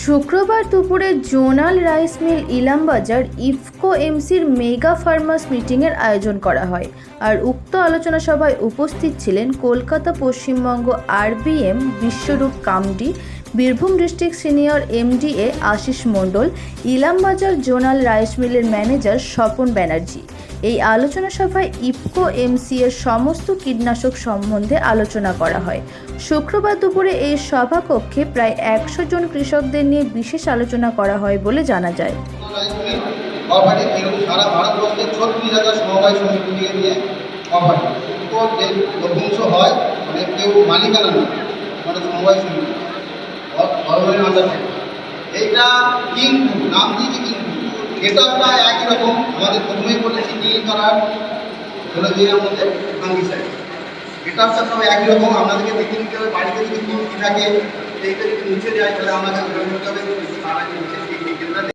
শুক্রবার দুপুরে zonal rice mill Ilambazar IFFCO এমসির mega farmers মিটিংয়ের আয়োজন করা হয়। আর উক্ত আলোচনা সভায় উপস্থিত ছিলেন Kolkata Paschimbanga RBM, Biswarup Kamdi Birbhum district senior MDA Ashis Mondal, Ilambazar zonal rice মিলের ম্যানেজার স্বপন ব্যানার্জি। এই আলোচনা সভায় ইফকো এমসি এর সমস্ত কীটনাশক সম্বন্ধে আলোচনা করা হয়। শুক্রবার দুপুরে এই সভাকক্ষে প্রায় একশো জন কৃষকদের নিয়ে বিশেষ আলোচনা করা হয় বলে জানা যায়। কোঅপারেটিভ তো যে লভ্যাংশ হয় মানে কেউ মালিকানা নয় মানে সমবায় সমিতি। থাকে এইটা কিন্তু নাম দিয়েছি কিন্তু খেতাবটা একই রকম। আমাদের প্রথমেই বলেছি নীল কালার হলো যে আমাদের ফাঙ্গিসাইড খেতাবটা সব একই রকম। আপনাদেরকে দেখে নিতে হবে, বাড়িতে যদি কিনতে থাকে, এইটা যদি মুছে যায়, তাহলে আমাদের